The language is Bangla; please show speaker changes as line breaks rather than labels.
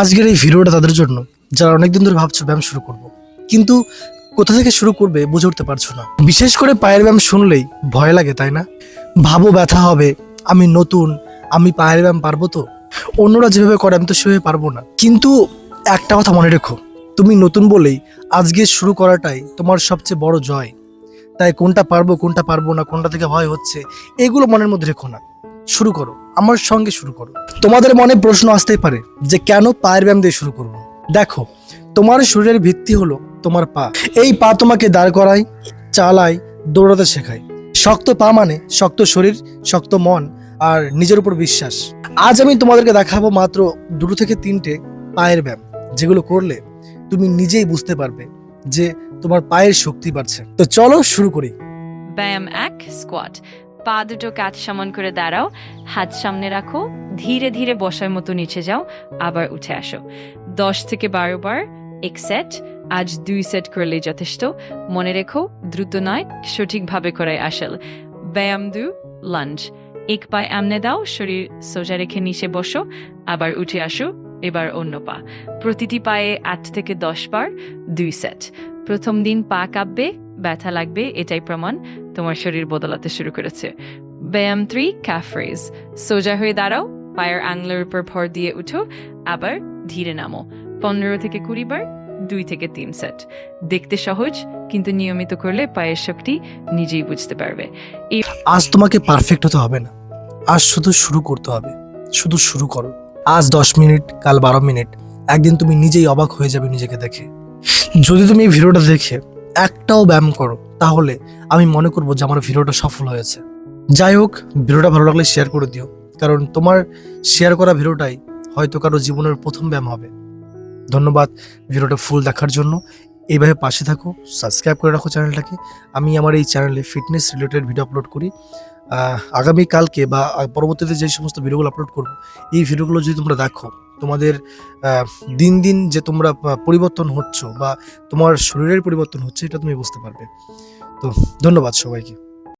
আজকের এই ভিডিওটা তাদের জন্য, যারা অনেকদিন ধরে ভাবছ ব্যায়াম শুরু করব। কিন্তু কোথা থেকে শুরু করবে বুঝে উঠতে পারছ না। বিশেষ করে পায়ের ব্যায়াম শুনলেই ভয় লাগে, তাই না? ভাবো ব্যথা হবে, আমি নতুন, আমি পায়ের ব্যায়াম পারব তো? অন্যরা যেভাবে করে, আমি তো সেভাবে পারব না। কিন্তু একটা কথা মনে রেখো, তুমি নতুন বলেই আজকে শুরু করাটাই তোমার সবচেয়ে বড় জয়। তাই কোনটা পারব কোনটা পারব না, কোনটা থেকে ভয় হচ্ছে, এগুলো মনের মধ্যে রেখো না। শুরু করো, আমার সঙ্গে শুরু করো। তোমাদের মনে প্রশ্ন আসতেই পারে যে কেন পায়ের ব্যায়াম দিয়ে শুরু করব? দেখো, তোমার শরীরের ভিত্তি হলো তোমার পা। এই পা তোমাকে দাঁড় করায়, চালায়, দৌড়াতে শেখায়। শক্ত পা মানে শক্ত শরীর, শক্ত মন আর নিজের উপর বিশ্বাস। আজ আমি তোমাদেরকে দেখাবো মাত্র দুটো থেকে তিনটে পায়ের ব্যায়াম, যেগুলো করলে তুমি নিজেই বুঝতে পারবে যে তোমার পায়ের শক্তি বাড়ছে। তো চলো শুরু করি।
ব্যায়াম এক স্কোয়াট পা দুটো কাঁধ সমান করে দাঁড়াও, হাত সামনে রাখো, ধীরে ধীরে বসার মতো নিচে যাও, আবার উঠে আসো। দশ থেকে বারো বার এক সেট আজ দুই সেট করলে যথেষ্ট। মনে রেখো, দ্রুত নয়, সঠিকভাবে করাই আসল। ব্যায়াম দু লাঞ্চ এক পায়ে আমনে দাও, শরীর সোজা রেখে নিচে বসো, আবার উঠে আসো, এবার অন্য পা। প্রতিটি পায়ে আট থেকে দশ বার দুই সেট প্রথম দিন পা কাঁপবে, ব্যথা লাগবে, এটাই প্রমাণ। তোমার শরীর বদলাতে শুরু করেছে। ব্যায়াম থ্রি ক্যাফ্রেজ সোজা হয়ে দাঁড়াও, পায়ের আংলের উপর ভর দিয়ে উঠো, আবার ধীরে নামো। পনেরো থেকে কুড়ি বার, দুই থেকে তিন সেট দেখতে সহজ, কিন্তু নিয়মিত করলে পায়ের শক্তি নিজেই বুঝতে পারবে।
আজ তোমাকে পারফেক্ট হতে হবে না। আজ শুধু শুরু করতে হবে। শুধু শুরু করো। আজ দশ মিনিট, কাল বারো মিনিট। একদিন তুমি নিজেই অবাক হয়ে যাবে নিজেকে দেখে। যদি তুমি এই ভিডিওটা দেখে একটাও ব্যায়াম করো তাহলে আমি মনে করব যে আমার ভিডিওটা সফল হয়েছে। যাই হোক, ভিডিওটা ভালো লাগলে শেয়ার করে দিও। কারণ তোমার শেয়ার করা ভিডিওটাই হয়তো কারও জীবনের প্রথম ব্যায়াম হবে। ধন্যবাদ ভিডিওটা ফুল দেখার জন্য। এইভাবে পাশে থাকো সাবস্ক্রাইব করে রাখো চ্যানেলটাকে আমি আমার এই চ্যানেলে ফিটনেস রিলেটেড ভিডিও আপলোড করি। আগামীকালকে বা পরবর্তীতে যে সমস্ত ভিডিওগুলো আপলোড করব, এই ভিডিওগুলো যদি তোমরা দেখো তোমাদের দিন দিন যে তোমরা পরিবর্তন হচ্ছ বা তোমার শরীরের পরিবর্তন হচ্ছে, এটা তুমি বুঝতে পারবে। তো ধন্যবাদ সবাইকে।